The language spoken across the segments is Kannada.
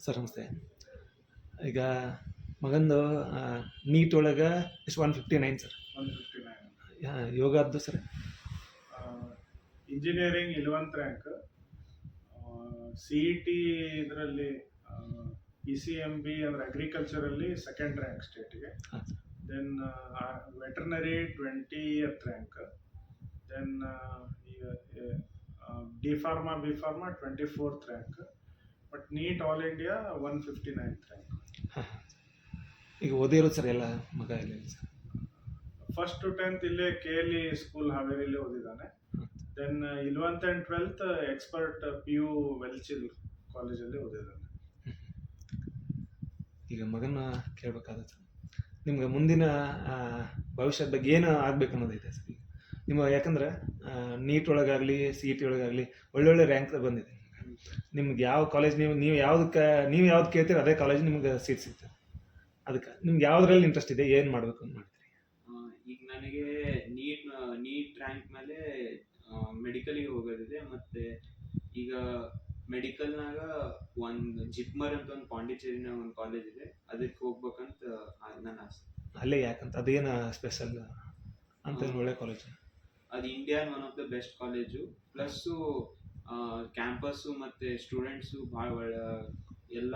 ಸರ್ ನಮಸ್ತೆ. ಈಗ ಮಗಂದು ನೀಟ್ ಒಳಗೆ ಎಷ್ಟು one fifty nine sir one fifty nine ಯೋಗದ್ದು sir? Engineering eleventh rank C E T ಇದರಲ್ಲಿ ಇ ಸಿ ಎಂ ಬಿ ಅಂದರೆ ಅಗ್ರಿಕಲ್ಚರಲ್ಲಿ second rank ಸ್ಟೇಟಿಗೆ then veterinary twenty eighth rank then D pharma B pharma twenty fourth rank but NEET all India one fifty nine rank ಈಗ ಓದಿರೋದು ಸರ್ ಎಲ್ಲ ಮಗ ಎಲ್ಲ ಸರ್. ಫಸ್ಟ್ ಟು ಟೆಂತ್ ಇಲ್ಲೇ ಕೆ ಎಲ್ ಇ ಸ್ಕೂಲ್ ಹಾವೇರಿಲಿ ಓದಿದ್ದಾನೆ. Then eleventh and twelfth expert P U ವೆಲ್ಚಿಲ್ ಕಾಲೇಜಲ್ಲಿ ಓದಿದ್ದಾನೆ. ಈಗ ಮಗನ ಕೇಳಬೇಕಾದ ಸರ್ ನಿಮ್ಗೆ ಮುಂದಿನ ಭವಿಷ್ಯದ ಬಗ್ಗೆ ಏನು ಆಗ್ಬೇಕು ಅನ್ನೋದೈತೆ ಸರ್ ಈಗ? ನಿಮ್ಮ ಯಾಕಂದ್ರೆ ನೀಟ್ ಒಳಗಾಗಲಿ ಸಿ ಇ ಟಿ ಒಳಗಾಗಲಿ ಒಳ್ಳೊಳ್ಳೆ ರ್ಯಾಂಕ್ ಬಂದಿದೆ. ನಿಮ್ಗೆ ಯಾವ ಕಾಲೇಜ್ ನೀವು ನೀವು ಯಾವ್ದಕ್ಕೆ ನೀವು ಯಾವ್ದು ಕೇಳ್ತೀರ ಅದೇ ಕಾಲೇಜ್ ನಿಮ್ಗೆ ಸೀಟ್ ಸಿಗ್ತದೆ. ಅದಕ್ಕೆ ನಿಮ್ಗೆ ಯಾವ್ದ್ರಲ್ಲಿ ಇಂಟ್ರೆಸ್ಟ್ ಇದೆ ಏನು ಮಾಡಬೇಕು ಅಂತ ಮಾಡ್ತೀರಿ? ಈಗ ನನಗೆ ನೀಟ್ ನೀಟ್ ರ್ಯಾಂಕ್ ಮೇಲೆ ಮೆಡಿಕಲಿಗೆ ಹೋಗೋದಿದೆ ಮತ್ತೆ ಈಗ ಮೆಡಿಕಲ್ನಾಗ ಒಂದು ಜಿಪ್ಮರ್ ಅಂತ ಒಂದು ಪಾಂಡಿಚೇರಿನಾಗ ಒಂದು ಕಾಲೇಜ್ ಇದೆ ಅದಕ್ಕೆ ಹೋಗ್ಬೇಕಂತ ನನ್ನ ಆಸೆ. ಅಲ್ಲೇ ಯಾಕಂತ ಅದೇನು ಸ್ಪೆಷಲ್ ಅಂತ ಒಳ್ಳೆ ಕಾಲೇಜ್ ಅದು India one of the best college plus campus ಮತ್ತೆ ಸ್ಟೂಡೆಂಟ್ಸು ಭಾಳ ಒಳ್ಳೆ ಎಲ್ಲ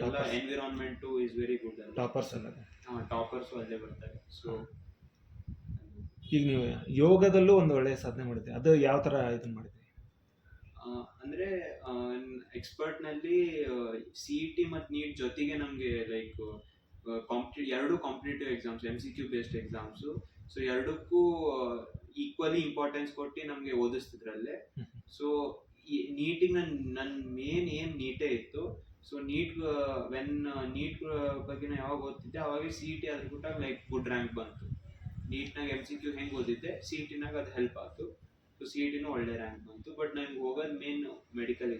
ಎಲ್ಲ. Environment is very good toppers toppers ಹಾಂ ಟಾಪರ್ಸು ಅಲ್ಲೇ ಬರ್ತಾರೆ. ಸೊ ಈಗ ನೀವು ಯೋಗದಲ್ಲೂ ಒಂದು ಒಳ್ಳೆಯ ಸಾಧನೆ ಮಾಡಿದ್ರಿ. ಅದು ಯಾವ ಥರ ಇದನ್ನು ಮಾಡಿದ್ರಿ? ಅಂದರೆ ಎಕ್ಸ್ಪರ್ಟ್ನಲ್ಲಿ ಎಕ್ಸ್ಪರ್ಟ್ನಲ್ಲಿ ಸಿ ಇ ಟಿ ಮತ್ತು ನೀಟ್ ಜೊತೆಗೆ ನಮಗೆ ಲೈಕ್ ಕಾಂಪಿಟಿ ಎರಡು competitive exams M C Q based exams so ಎರಡಕ್ಕೂ ಈಕ್ವಲಿ ಇಂಪಾರ್ಟೆನ್ಸ್ ಕೊಟ್ಟು ನಮಗೆ ಓದಿಸ್ತಿದ್ರಲ್ಲೇ. ಸೊ ನೀಟಿಗೆ ನನ್ನ ನನ್ನ ಮೇನ್ ಏಮ್ ನೀಟೇ ಇತ್ತು ಸೊ ನೀಟ್ ವೆನ್ ನೀಟ್ ಬಗ್ಗೆ ನಾ ಯಾವಾಗ ಓದ್ತಿದ್ದೆ ಅವಾಗ ಸಿ ಇ ಟಿ ಅದ್ರ ಕೂಡ ಲೈಕ್ ಗುಡ್ ರ್ಯಾಂಕ್ ಬಂತು ನೀಟ್ನಾಗ ಎಂ ಸಿ ಕ್ಯೂ ಹೆಂಗೆ ಓದಿದ್ದೆ ಸಿ ಇ ಟಿನಾಗ ಅದು ಹೆಲ್ಪ್ ಆಯ್ತು ಸೊ ಸಿ ಇ ಟಿನೂ ಒಳ್ಳೆ ರ್ಯಾಂಕ್ ಬಂತು ಬಟ್ ನನಗೆ ಹೋಗೋದು ಮೇನ್ ಮೆಡಿಕಲ್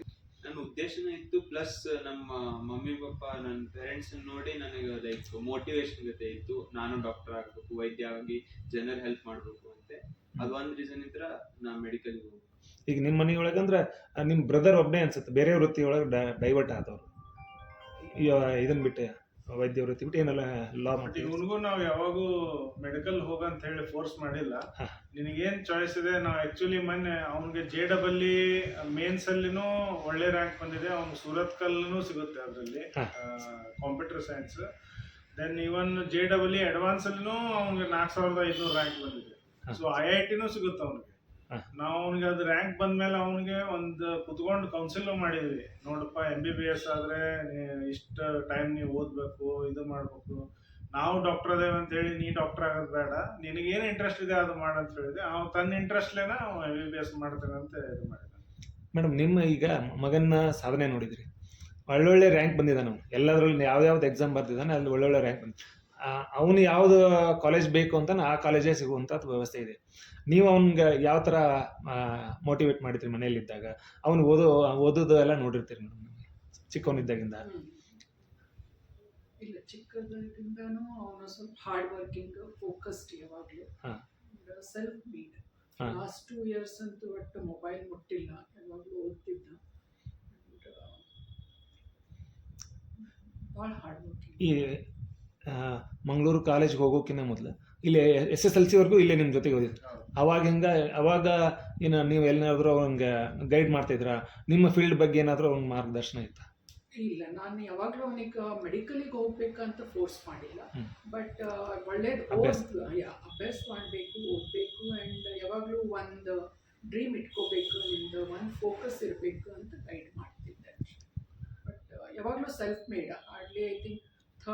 ನನ್ನ ಉದ್ದೇಶನೂ ಇತ್ತು ಪ್ಲಸ್ ನಮ್ಮ ಮಮ್ಮಿ, ಪಪ್ಪ, ನನ್ನ ಪೇರೆಂಟ್ಸ್ ನೋಡಿ ನನಗೆ ಲೈಕ್ ಮೋಟಿವೇಶನ್ ಜೊತೆ ಇತ್ತು. ನಾನು ಡಾಕ್ಟರ್ ಆಗಬೇಕು, ವೈದ್ಯ ಆಗಿ ಜನರಲ್ ಹೆಲ್ಪ್ ಮಾಡಬೇಕು ಅಂತೆ. ಅದು ಒಂದು ರೀಸನ್ ಇದ್ರ ನಾ ಮೆಡಿಕಲ್ ಈಗ ನಿಮ್ಮ ಮನೆಯೊಳಗೆ ಅಂದ್ರೆ ನಿಮ್ಮ ಬ್ರದರ್ ಒಬ್ಬನೇ ಅನ್ಸುತ್ತೆ, ಬೇರೆ ವೃತ್ತಿ ಒಳಗೆ ಡೈವರ್ಟ್ ಆದವರು. ಇದನ್ನ ಬಿಟ್ಟು. ವೈದ್ಯ ವೃತ್ತಿ ಬಿಟ್ಟು ಏನೆಲ್ಲ ಲಾ ಮಾಡಿ ಇವನಿಗೂ ನಾವು ಯಾವಾಗೂ ಮೆಡಿಕಲ್ ಹೋಗಂತ ಹೇಳಿ ಫೋರ್ಸ್ ಮಾಡಿಲ್ಲ. ನಿನಗೇನು ಚಾಯ್ಸ್ ಇದೆ? ನಾವು ಆ್ಯಕ್ಚುಲಿ ಮೊನ್ನೆ ಅವನಿಗೆ ಜೆ ಡಬಲ್ಲಿ ಮೇನ್ಸ್ ಅಲ್ಲಿನೂ ಒಳ್ಳೆ ರ್ಯಾಂಕ್ ಬಂದಿದೆ. ಅವ್ನು ಸೂರತ್ ಕಲ್ಲೂ ಸಿಗುತ್ತೆ ಅದರಲ್ಲಿ. Computer science then even J double advance ಅಲ್ಲಿನೂ ಅವ್ನಿಗೆ ನಾಲ್ಕು ಸಾವಿರದ ಐದುನೂರು ರ್ಯಾಂಕ್ ಬಂದಿದೆ. ಸೊ ಐ ಐ ಟಿನೂ ಸಿಗುತ್ತೆ ಅವನಿಗೆ. ನಾವು ಅವನಿಗೆ ಅದು ರ್ಯಾಂಕ್ ಬಂದ್ಮೇಲೆ ಅವನಿಗೆ ಒಂದು ಕುತ್ಕೊಂಡು ಕೌನ್ಸಿಲ್ ಮಾಡಿದ್ವಿ. ನೋಡಪ್ಪ ಎಂ ಬಿ ಬಿ ಎಸ್ ಆದ್ರೆ ಇಷ್ಟು ಟೈಮ್ ನೀವು ಓದ್ಬೇಕು ಇದು ಮಾಡಬೇಕು. ನಾವು ಡಾಕ್ಟರ್ ಅದೇವೆ ಅಂತ ಹೇಳಿ ನೀ ಡಾಕ್ಟರ್ ಆಗೋದು ಬೇಡ. ನಿನಗೇನು ಇಂಟ್ರೆಸ್ಟ್ ಇದೆ ಅದು ಮಾಡು ಅಂತ ಹೇಳಿದೆ ಅವ್ನು ತನ್ನ ಇಂಟ್ರೆಸ್ಟ್ಲೇನ ಅವ್ನು ಎಂ ಬಿ ಬಿ ಎಸ್ ಮಾಡ್ತಾನೆ ಅಂತ ಇದು ಮಾಡಿದ ಮೇಡಮ್ ನಿಮ್ಮ ಈಗ ಮಗನ ಸಾಧನೆ ನೋಡಿದ್ರಿ. ಒಳ್ಳೊಳ್ಳೆ ರ್ಯಾಂಕ್ ಬಂದಿದ್ದಾನೆ ಎಲ್ಲದರಲ್ಲಿ ಯಾವ್ದಾವ್ದು ಎಕ್ಸಾಮ್ ಬರ್ತಿದ್ದಾನೆ ಅಲ್ಲಿ ಒಳ್ಳೊಳ್ಳೆ ರ್ಯಾಂಕ್ ಬಂದಿದೆ. ಅವನು ಯಾವುದು ಕಾಲೇಜ್ ಬೇಕು ಅಂತ ಆ ಕಾಲೇಜೇ ಸಿಗುವಂತ ವ್ಯವಸ್ಥೆ ಇದೆ. ನೀವು ಅವನ್ಗೆ ಯಾವ ಥರ ಮೋಟಿವೇಟ್ ಮಾಡಿದ್ರಿ ಮನೆಯಲ್ಲಿದ್ದಾಗ? ಅವನು ಓದೋ ಓದೋದು ಎಲ್ಲ ನೋಡಿರ್ತೀರಿ ಮೇಡಮ್ ಚಿಕ್ಕವನಿದ್ದಾಗಿಂದ. ಇಲ್ಲ ಚಿಕ್ಕದ್ರಿಂದನೂ ಅವನು ಸ್ವಲ್ಪ ಹಾರ್ಡ್ ವರ್ಕಿಂಗ್ ಫೋಕಸ್ಡ್ ಯಾವಾಗಲೂ. Self made. Last two years ಅಂತೂ ಒಟ್ಟು ಮೊಬೈಲ್ ಮುಟ್ಟಿಲ್ಲ ಯಾವಾಗಲೂ ಓದ್ತಿದ್ದ. ಭಾಳ ಹಾರ್ಡ್ ವರ್ಕಿಂಗ್ ಮಂಗಳೂರು ಕಾಲೇಜ್ಗೆ ಹೋಗೋಕ್ಕಿಂತ ಮೊದಲು. ಇಲ್ಲಿ ಎಸ್ ಎಸ್ ಎಲ್ ಸಿವರೆಗೂ ಇಲ್ಲೇ ನಿಮ್ಮ ಜೊತೆಗೆ ಓದಿದ್ರು ಅವಾಗ ಹೆಂಗೆ ಅವಾಗ ಏನು ನೀವು ಎಲ್ಲಾದ್ರೂ ಅವ್ನಿಗೆ ಗೈಡ್ ಮಾಡ್ತಿದ್ರಾ? ನಿಮ್ಮ ಫೀಲ್ಡ್ ಬಗ್ಗೆ ಏನಾದರೂ ಅವ್ನ ಮಾರ್ಗದರ್ಶನ ಇತ್ತು? ಇಲ್ಲ ನಾನು ಯಾವಾಗಲೂ ಅವನಿಗೆ ಮೆಡಿಕಲಿಗೆ ಹೋಗ್ಬೇಕಂತ ಫೋರ್ಸ್ ಮಾಡಿಲ್ಲ. ಬಟ್ ಒಳ್ಳೇದು ಅಭ್ಯಾಸ. ಮಾಡಬೇಕು ಓದಬೇಕು ಆ್ಯಂಡ್ ಯಾವಾಗಲೂ ಒಂದು ಡ್ರೀಮ್ ಇಟ್ಕೋಬೇಕು ನಿಮ್ದು ಒಂದು ಫೋಕಸ್ ಇರಬೇಕು ಅಂತ ಗೈಡ್ ಮಾಡ್ತಿದ್ದೆ. ಬಟ್ ಯಾವಾಗಲೂ self made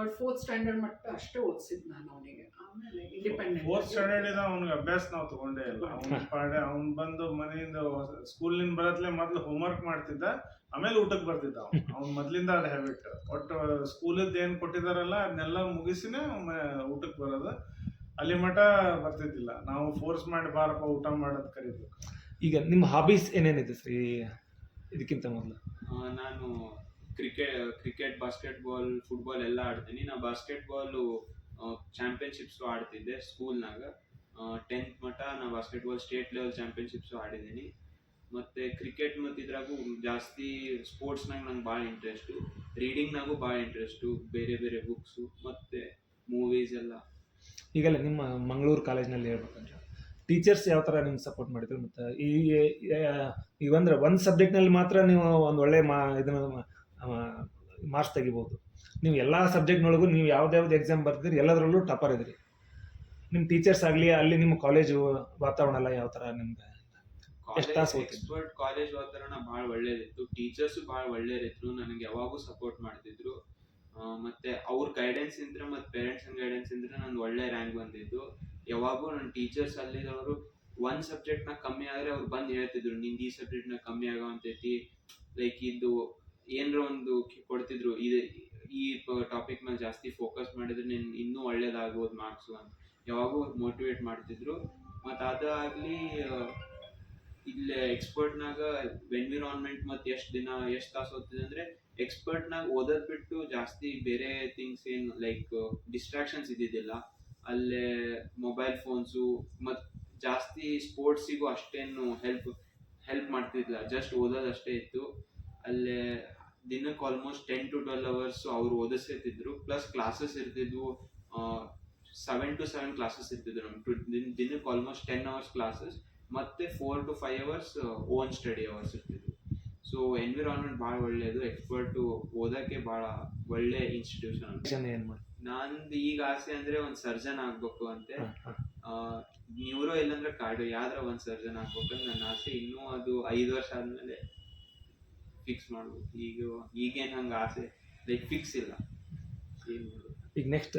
third fourth standard ಮಟ್ಟ ಅಷ್ಟೇ ಓದಿಸಿದ್ ನಾನು ಅವನಿಗೆ. ಆಮೇಲೆ ಇಂಡಿಪೆಂಡೆಂಟ್ ಫೋರ್ತ್ ಸ್ಟ್ಯಾಂಡರ್ಡ್ ಇಂದ ಅವ್ನಿಗೆ ಅಭ್ಯಾಸ ನಾವು ತಗೊಂಡೇ ಇಲ್ಲ. ಅವ್ನ ಪಾಡೆ ಅವ್ನು ಬಂದು ಮನೆಯಿಂದ ಸ್ಕೂಲಿಂದ ಬರತ್ಲೆ ಮೊದ್ಲು ಹೋಮ್ವರ್ಕ್ ಮಾಡ್ತಿದ್ದ ಆಮೇಲೆ ಊಟಕ್ಕೆ ಬರ್ತಿದ್ದ ಅವ್ನು. ಅವ್ನ ಮೊದ್ಲಿಂದ ಅದು ಹ್ಯಾಬಿಟ್ ಒಟ್ಟು ಸ್ಕೂಲದ್ದು ಏನು ಕೊಟ್ಟಿದಾರಲ್ಲ ಅದನ್ನೆಲ್ಲ ಮುಗಿಸಿನೇ ಊಟಕ್ಕೆ ಬರೋದು. ಅಲ್ಲಿ ಮಠ ಬರ್ತಿದ್ದಿಲ್ಲ. ನಾವು ಫೋರ್ಸ್ ಮಾಡಿ ಬಾರಪ್ಪ ಊಟ ಮಾಡೋದು ಕರಿಬೇಕು. ಈಗ ನಿಮ್ಮ ಹಾಬೀಸ್ ಏನೇನಿದೆ ಸರ್ ಇದಕ್ಕಿಂತ ಮೊದಲು. ನಾನು ಕ್ರಿಕೆಟ್ ಕ್ರಿಕೆಟ್ ಬಾಸ್ಕೆಟ್ಬಾಲ್ ಫುಟ್ಬಾಲ್ ಎಲ್ಲ ಆಡ್ತೀನಿ. ನಾ ಬಾಸ್ಕೆಟ್ಬಾಲು ಚಾಂಪಿಯನ್ಶಿಪ್ಸು ಆಡ್ತಿದ್ದೆ ಸ್ಕೂಲ್ನಾಗ ಟೆಂತ್ ಮಟ್ಟ ನಾ ಬಾಸ್ಕೆಟ್ಬಾಲ್ ಸ್ಟೇಟ್ ಲೆವೆಲ್ ಚಾಂಪಿಯನ್ಶಿಪ್ಸು ಆಡಿದ್ದೀನಿ. ಮತ್ತೆ ಕ್ರಿಕೆಟ್ ಮತ್ತು ಇದ್ರಾಗೂ ಜಾಸ್ತಿ ಸ್ಪೋರ್ಟ್ಸ್ನಾಗ ನಂಗೆ ಭಾಳ ಇಂಟ್ರೆಸ್ಟು ರೀಡಿಂಗ್ನಾಗೂ ಭಾಳ ಇಂಟ್ರೆಸ್ಟು ಬೇರೆ ಬೇರೆ ಬುಕ್ಸು ಮತ್ತು ಮೂವೀಸ್ ಎಲ್ಲ. ಈಗೆಲ್ಲ ನಿಮ್ಮ ಮಂಗಳೂರು ಕಾಲೇಜ್ನಲ್ಲಿ ಹೇಳ್ಬೇಕಂದ್ರೆ ಟೀಚರ್ಸ್ ಯಾವ ಥರ ನಿಮ್ಗೆ ಸಪೋರ್ಟ್ ಮಾಡಿದ್ರು? ಮತ್ತು ಈ ಈಗ ಅಂದ್ರೆ ಒಂದು ಸಬ್ಜೆಕ್ಟ್ನಲ್ಲಿ ಮಾತ್ರ ನೀವು ಒಂದು ಒಳ್ಳೆ ಮಾ, ಇದನ್ನು ಮಾರ್ಕ್ಸ್ ತೆಗಿಬೋದು. ನೀವು ಎಲ್ಲ ಸಬ್ಜೆಕ್ಟ್ನೊಳಗೂ ನೀವು ಯಾವ್ದು ಎಕ್ಸಾಮ್ ಬರ್ದಿರಿ ಎಲ್ಲದರಲ್ಲೂ ಟಾಪರ್ ಇದ್ರಿ. ನಿಮ್ಮ ಟೀಚರ್ಸ್ ಆಗಲಿ ಅಲ್ಲಿ ನಿಮ್ಮ ಕಾಲೇಜು ವಾತಾವರಣ ಎಲ್ಲ ಯಾವ ಥರ ನಿಮ್ಗೆ ಎಷ್ಟ್ ತಾಸ್? ಎಕ್ಸ್ಪರ್ಟ್ ಕಾಲೇಜ್ ವಾತಾವರಣ ಭಾಳ ಒಳ್ಳೇದಿತ್ತು. ಟೀಚರ್ಸು ಭಾಳ ಒಳ್ಳೇದಿದ್ರು ನನಗೆ ಯಾವಾಗೂ ಸಪೋರ್ಟ್ ಮಾಡ್ತಿದ್ರು. ಮತ್ತೆ ಅವ್ರ ಗೈಡೆನ್ಸ್ ಇಂದ್ರೆ ಮತ್ತೆ ಪೇರೆಂಟ್ಸ್ ಗೈಡೆನ್ಸ್ ಇಂದ್ರೆ ನಂದು ಒಳ್ಳೆ ರ್ಯಾಂಕ್ ಬಂದಿದ್ದು. ಯಾವಾಗೂ ನನ್ನ ಟೀಚರ್ಸ್ ಅಲ್ಲಿದವರು ಒಂದ್ ಸಬ್ಜೆಕ್ಟ್ನ ಕಮ್ಮಿ ಆದ್ರೆ ಅವ್ರು ಬಂದು ಹೇಳ್ತಿದ್ರು ನಿಂದ ಈ ಸಬ್ಜೆಕ್ಟ್ನ ಕಮ್ಮಿ ಆಗವಂತೈತಿ ಲೈಕ್ ಇದು ಏನ್ರ ಒಂದು ಕೊಡ್ತಿದ್ರು. ಇದು ಈ ಟಾಪಿಕ್ ಮೇಲೆ ಜಾಸ್ತಿ ಫೋಕಸ್ ಮಾಡಿದ್ರೆ ನಿನ್ ಇನ್ನೂ ಒಳ್ಳೇದಾಗ್ಬೋದು ಮಾರ್ಕ್ಸು ಅಂತ. ಯಾವಾಗೂ ಮೋಟಿವೇಟ್ ಮಾಡ್ತಿದ್ರು. ಮತ್ತು ಅದಾಗಲಿ ಇಲ್ಲಿ ಎಕ್ಸ್ಪರ್ಟ್ನಾಗ ಎನ್ವಿರಾನ್ಮೆಂಟ್ ಮತ್ತು ಎಷ್ಟು ದಿನ, ಎಷ್ಟು ತಾಸು ಓದ್ತಿದೆ ಅಂದರೆ ಎಕ್ಸ್ಪರ್ಟ್ನಾಗ ಓದೋದು ಬಿಟ್ಟು ಜಾಸ್ತಿ ಬೇರೆ ಥಿಂಗ್ಸ್ ಏನು ಲೈಕ್ ಡಿಸ್ಟ್ರಾಕ್ಷನ್ಸ್ ಇದ್ದಿದ್ದಿಲ್ಲ. ಅಲ್ಲೇ ಮೊಬೈಲ್ ಫೋನ್ಸು ಮತ್ತು ಜಾಸ್ತಿ ಸ್ಪೋರ್ಟ್ಸಿಗೂ ಅಷ್ಟೇನು ಹೆಲ್ಪ್ ಹೆಲ್ಪ್ ಮಾಡ್ತಿದ್ದಿಲ್ಲ. ಜಸ್ಟ್ ಓದೋದಷ್ಟೇ ಇತ್ತು. ಅಲ್ಲೇ ದಿನಕ್ಕೆ almost ten to twelve hours ಅವ್ರು ಓದಿಸ್ತಿದ್ರು. ಪ್ಲಸ್ ಕ್ಲಾಸಸ್ ಇರ್ತಿದ್ವು. ಸೆವೆನ್ ಟು ಸೆವೆನ್ ಕ್ಲಾಸಸ್ ಇರ್ತಿದ್ರು ನಮ್ಗೆ ದಿನ ದಿನಕ್ಕೆ ಆಲ್ಮೋಸ್ಟ್ ಟೆನ್ ಅವರ್ಸ್ ಕ್ಲಾಸಸ್ ಮತ್ತೆ four to five hours own study hours ಇರ್ತಿದ್ವು. ಸೊ ಎನ್ವಿರಾನ್ಮೆಂಟ್ ಭಾಳ ಒಳ್ಳೆಯದು ಎಕ್ಸ್ಪರ್ಟ್ ಓದೋಕ್ಕೆ ಭಾಳ ಒಳ್ಳೆ ಇನ್ಸ್ಟಿಟ್ಯೂಷನ್ ನಂದು ಈಗ ಆಸೆ ಅಂದ್ರೆ ಒಂದು ಸರ್ಜನ್ ಆಗ್ಬೇಕು ಅಂತೆ. ನ್ಯೂರೋ ಇಲ್ಲಾಂದ್ರೆ ಕಾರ್ಡು ಯಾವ್ದ್ರ ಒಂದು ಸರ್ಜನ್ ಆಗ್ಬೇಕಂತ ನನ್ನ ಆಸೆ. ಇನ್ನೂ ಅದು ಐದು ವರ್ಷ ಆದ್ಮೇಲೆ ಫಿಕ್ಸ್ ಮಾಡ್ಬೇಕು. ಈಗ ಈಗೇನು ಹಂಗೆ ಆಸೆ? ಲೈಕ್ ಫಿಕ್ಸ್ ಇಲ್ಲ. ಏನ್? ಮಾಡೋದು? ಈಗ ನೆಕ್ಸ್ಟ್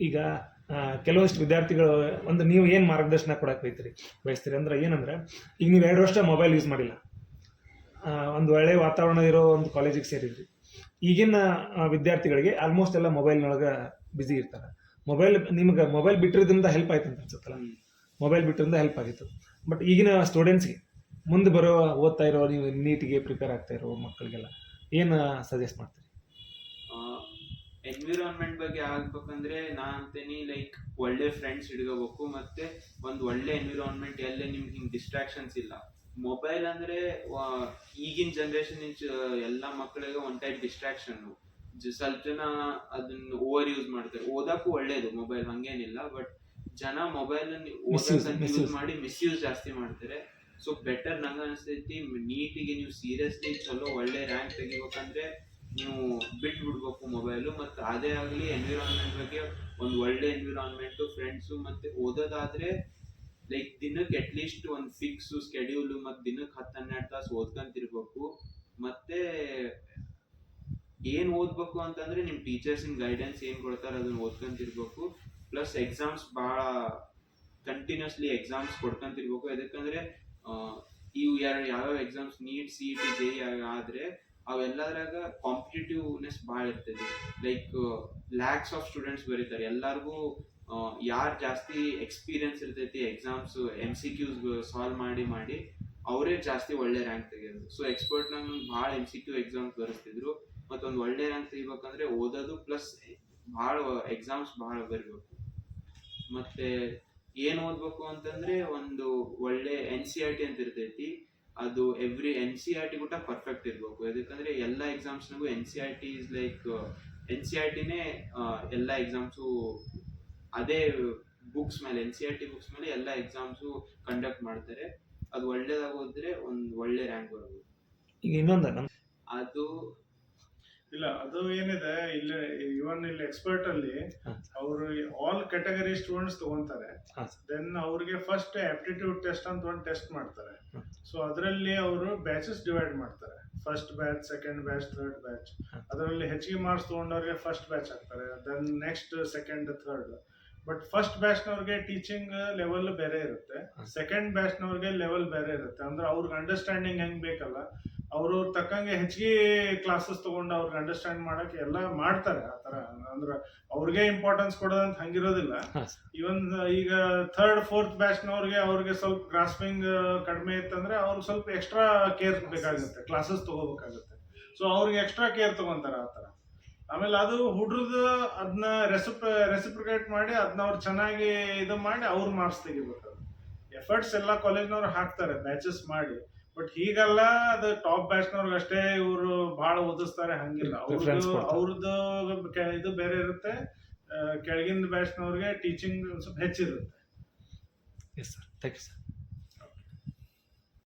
ಈಗ ಕೆಲವೊಷ್ಟು ವಿದ್ಯಾರ್ಥಿಗಳು ಒಂದು ನೀವು ಏನು ಮಾರ್ಗದರ್ಶನ ಕೊಡಕ್ಕೆ ಬಯಸ್ತೀರಿ? ಬಯಸ್ತೀರಿ ಅಂದ್ರೆ ಏನಂದ್ರೆ ಈಗ ನೀವು ಎರಡು ವರ್ಷ ಮೊಬೈಲ್ ಯೂಸ್ ಮಾಡಿಲ್ಲ. ಒಂದು ಒಳ್ಳೆ ವಾತಾವರಣ ಇರೋ ಒಂದು ಕಾಲೇಜಿಗೆ ಸೇರಿದ್ರಿ. ಈಗಿನ ವಿದ್ಯಾರ್ಥಿಗಳಿಗೆ ಆಲ್ಮೋಸ್ಟ್ ಎಲ್ಲ ಮೊಬೈಲ್ನೊಳಗೆ ಬ್ಯುಸಿ ಇರ್ತಾರೆ. ಮೊಬೈಲ್ ನಿಮ್ಗೆ ಮೊಬೈಲ್ ಬಿಟ್ಟಿರೋದ್ರಿಂದ ಹೆಲ್ಪ್ ಆಯ್ತು ಅಂತ ಅನ್ಸುತ್ತಲ್ಲ? ಮೊಬೈಲ್ ಮೊಬೈಲ್ ಬಿಟ್ಟಿರೋದ್ರಿಂದ ಹೆಲ್ಪ್ ಆಗಿತ್ತು. ಬಟ್ ಈಗಿನ ಸ್ಟೂಡೆಂಟ್ಸ್ಗೆ ಮುಂದೆ ಬರೋ ಓದ್ತಾ ಇರೋ ನೀವು ನೀಟಿಗೆ ಪ್ರಿಪೇರ್ ಆಗ್ತಾ ಇರೋ ಮಕ್ಕಳಿಗೆಲ್ಲ ಏನು ಸಜೆಸ್ಟ್ ಮಾಡ್ತೀರಿ? ಎನ್ವಿರಾನ್ಮೆಂಟ್ ಬಗ್ಗೆ ಆಗ್ಬೇಕಂದ್ರೆ ನಾ ಅಂತೇನಿ ಲೈಕ್ ಒಳ್ಳೆ ಫ್ರೆಂಡ್ಸ್ ಹಿಡ್ಕೋಬೇಕು ಮತ್ತೆ ಒಂದು ಒಳ್ಳೆ ಎನ್ವಿರಾನ್ಮೆಂಟ್ ಎಲ್ಲೇ ನಿಮ್ಗೆ ಹಿಂಗೆ ಡಿಸ್ಟ್ರಾಕ್ಷನ್ಸ್ ಇಲ್ಲ. ಮೊಬೈಲ್ ಅಂದ್ರೆ ಈಗಿನ ಜನ್ರೇಷನ್ ಎಲ್ಲ ಮಕ್ಕಳಿಗೆ ಒನ್ ಟೈಪ್ ಡಿಸ್ಟ್ರಾಕ್ಷನ್ ಸ್ವಲ್ಪ ಜನ ಅದನ್ನ ಓವರ್ ಯೂಸ್ ಮಾಡ್ತಾರೆ. ಓದಕ್ಕೂ ಒಳ್ಳೇದು ಮೊಬೈಲ್ ಹಂಗೇನಿಲ್ಲ ಬಟ್ ಜನ ಮೊಬೈಲ್ ಯೂಸ್. ಮಾಡಿ ಮಿಸ್ಯೂಸ್ ಜಾಸ್ತಿ ಮಾಡ್ತಾರೆ. ಸೊ ಬೆಟರ್ ನಂಗೆ ಅನಿಸ್ತೈತಿ, ನೀಟಿಗೆ ನೀವು ಸೀರಿಯಸ್ಲಿ ಚಲೋ ಒಳ್ಳೆ ರ್ಯಾಂಕ್ ತೆಗಿಬೇಕಂದ್ರೆ ನೀವು ಬಿಟ್ಟು ಬಿಡ್ಬೇಕು ಮೊಬೈಲು ಮತ್ತು ಅದೇ ಆಗಲಿ ಎನ್ವಿರಾನ್ಮೆಂಟ್ ಬಗ್ಗೆ ಒಂದು ಒಳ್ಳೆ ಎನ್ವಿರಾನ್ಮೆಂಟು ಫ್ರೆಂಡ್ಸು ಮತ್ತು ಓದೋದಾದ್ರೆ ಲೈಕ್ ದಿನಕ್ಕೆ ಅಟ್ಲೀಸ್ಟ್ ಒಂದು ಫಿಕ್ಸು ಸ್ಕೆಡ್ಯೂಲು ಮತ್ತು ದಿನಕ್ಕೆ ಹತ್ತು ಹನ್ನೆರಡು ತಾಸು ಓದ್ಕೊಂತಿರ್ಬೇಕು. ಮತ್ತೆ ಏನು ಓದ್ಬೇಕು ಅಂತಂದ್ರೆ ನಿಮ್ಮ ಟೀಚರ್ಸಿನ ಗೈಡೆನ್ಸ್ ಏನು ಕೊಡ್ತಾರೆ ಅದನ್ನ ಓದ್ಕೊಂತಿರ್ಬೇಕು. ಪ್ಲಸ್ ಎಕ್ಸಾಮ್ಸ್ ಭಾಳ ಕಂಟಿನ್ಯೂಸ್ಲಿ ಎಕ್ಸಾಮ್ಸ್ ಕೊಡ್ಕೊಂತಿರ್ಬೇಕು. ಯಾಕಂದ್ರೆ ಇವು ಯಾರು ಯಾವ್ಯಾವ exams NEET C E T J ಆದರೆ ಅವೆಲ್ಲದ್ರಾಗ ಕಾಂಪಿಟೇಟಿವ್ನೆಸ್ ಭಾಳ ಇರ್ತದೆ. ಲೈಕ್ ಲ್ಯಾಕ್ಸ್ ಆಫ್ ಸ್ಟೂಡೆಂಟ್ಸ್ ಬರೀತಾರೆ. ಎಲ್ಲರಿಗೂ ಯಾರು ಜಾಸ್ತಿ ಎಕ್ಸ್ಪೀರಿಯನ್ಸ್ ಇರ್ತೈತಿ exams M C Qs solve ಮಾಡಿ ಮಾಡಿ, ಅವರೇ ಜಾಸ್ತಿ ಒಳ್ಳೆ ರ್ಯಾಂಕ್ ತೆಗಿಯೋದು. ಸೊ ಎಕ್ಸ್ಪರ್ಟ್ ನಂಗೆ ಭಾಳ ಎಂ ಸಿ ಕ್ಯೂ ಎಕ್ಸಾಮ್ಸ್ ಬರೆಸ್ತಿದ್ರು. ಮತ್ತೊಂದು ಒಳ್ಳೆ ರ್ಯಾಂಕ್ ತೆಗಿಬೇಕಂದ್ರೆ ಓದೋದು ಪ್ಲಸ್ ಭಾಳ ಎಕ್ಸಾಮ್ಸ್ ಭಾಳ ಬರಬೇಕು. ಮತ್ತೆ ಏನ್ ಓದ್ಬೇಕು ಅಂತಂದ್ರೆ ಒಂದು ಒಳ್ಳೆ ಎನ್ ಸಿ ಆರ್ ಟಿ ಅಂತ ಇರ್ತೈತಿ. ಅದು every N C R T ಕೂಡ ಪರ್ಫೆಕ್ಟ್ ಇರ್ಬೇಕು. ಯಾಕಂದ್ರೆ ಎಲ್ಲ ಎಕ್ಸಾಮ್ಸ್ನಾಗೂ N C R T is like N C R ಟಿನೇ ಎಲ್ಲ ಎಕ್ಸಾಮ್ಸು ಅದೇ ಬುಕ್ಸ್ ಮೇಲೆ N C R T books ಮೇಲೆ ಎಲ್ಲ ಎಕ್ಸಾಮ್ಸು ಕಂಡಕ್ಟ್ ಮಾಡ್ತಾರೆ. ಅದು ಒಳ್ಳೇದಾಗಿ ಹೋದ್ರೆ ಒಂದು ಒಳ್ಳೆ ರ್ಯಾಂಕ್ ಬರ್ಬೋದು ಈಗ ಇನ್ನೊಂದು ಅದು ಇಲ್ಲ ಅದು ಏನಿದೆ ಇಲ್ಲಿ ಇವನ್ ಇಲ್ಲಿ ಎಕ್ಸ್ಪರ್ಟ್ ಅಲ್ಲಿ ಅವರು ಆಲ್ ಕ್ಯಾಟಗರಿ ಸ್ಟೂಡೆಂಟ್ಸ್ ತಗೊಂತಾರೆ. ದೆನ್ ಅವ್ರಿಗೆ ಫಸ್ಟ್ ಆಪ್ಟಿಟ್ಯೂಡ್ ಟೆಸ್ಟ್ ಅಂತ ಒಂದು ಟೆಸ್ಟ್ ಮಾಡ್ತಾರೆ. ಸೊ ಅದರಲ್ಲಿ ಅವರು ಬ್ಯಾಚಸ್ ಡಿವೈಡ್ ಮಾಡ್ತಾರೆ. First batch second batch third batch. ಅದರಲ್ಲಿ ಹೆಚ್ಚಿಗೆ ಮಾರ್ಕ್ಸ್ ತಗೊಂಡವ್ರಿಗೆ ಫಸ್ಟ್ ಬ್ಯಾಚ್ ಹಾಕ್ತಾರೆ then next second third but first ಬ್ಯಾಚ್ನವ್ರಿಗೆ teaching level ಬೇರೆ ಇರುತ್ತೆ. ಸೆಕೆಂಡ್ ಬ್ಯಾಚ್ನವ್ರಿಗೆ ಲೆವೆಲ್ ಬೇರೆ ಇರುತ್ತೆ. ಅಂದ್ರೆ ಅವ್ರಿಗೆ ಅಂಡರ್ಸ್ಟ್ಯಾಂಡಿಂಗ್ ಹೆಂಗ್ ಬೇಕಲ್ಲ ಅವರು ತಕ್ಕಂಗೆ ಹೆಚ್ಚಿಗೆ ಕ್ಲಾಸಸ್ ತಗೊಂಡು ಅವ್ರಿಗೆ ಅಂಡರ್ಸ್ಟ್ಯಾಂಡ್ ಮಾಡಕ್ಕೆ ಎಲ್ಲ ಮಾಡ್ತಾರೆ ಆ ತರ ಅಂದ್ರೆ ಅವ್ರಿಗೆ ಇಂಪಾರ್ಟೆನ್ಸ್ ಕೊಡೋದಂತ ಹಂಗಿರೋದಿಲ್ಲ. ಇವನ್ ಈಗ ಥರ್ಡ್ ಫೋರ್ತ್ ಬ್ಯಾಚ್ನವ್ರಿಗೆ ಅವ್ರಿಗೆ ಸ್ವಲ್ಪ ಗ್ರಾಸ್ಪಿಂಗ್ ಕಡಿಮೆ ಇತ್ತಂದ್ರೆ ಅವ್ರಿಗೆ ಸ್ವಲ್ಪ ಎಕ್ಸ್ಟ್ರಾ ಕೇರ್ ಬೇಕಾಗುತ್ತೆ ಕ್ಲಾಸಸ್ ತಗೋಬೇಕಾಗುತ್ತೆ. ಸೊ ಅವ್ರಿಗೆ ಎಕ್ಸ್ಟ್ರಾ ಕೇರ್ ತಗೊಂತಾರೆ ಆ ತರ ಆಮೇಲೆ ಅದು ಹುಡ್ರದ್ದು ಅದನ್ನ ರೆಸಿಪ್ ರೆಸಿಪ್ರಿಕೇಟ್ ಮಾಡಿ ಅದನ್ನ ಅವ್ರು ಚೆನ್ನಾಗಿ ಇದು ಮಾಡಿ ಅವ್ರು ಮಾರ್ಕ್ಸ್ ತೆಗಿಬೇಕು ಎಫರ್ಟ್ಸ್ ಎಲ್ಲ ಕಾಲೇಜ್ನವ್ರು ಹಾಕ್ತಾರೆ ಬ್ಯಾಚಸ್ ಮಾಡಿ. ಬಟ್ ಹೀಗಲ್ಲ ಅದು ಟಾಪ್ ಬ್ಯಾಚ್ನವ್ರಿಗೆ ಅಷ್ಟೇ ಇವರು ಬಹಳ ಓದಿಸ್ತಾರೆ ಹಂಗಿಲ್ಲ. ಅವ್ರದ್ದು ಇದು ಬೇರೆ ಇರುತ್ತೆ. ಕೆಳಗಿನ ಬ್ಯಾಚ್ನವ್ರಿಗೆ ಟೀಚಿಂಗ್ ಸ್ವಲ್ಪ ಹೆಚ್ಚಿರುತ್ತೆ. Yes sir thank you sir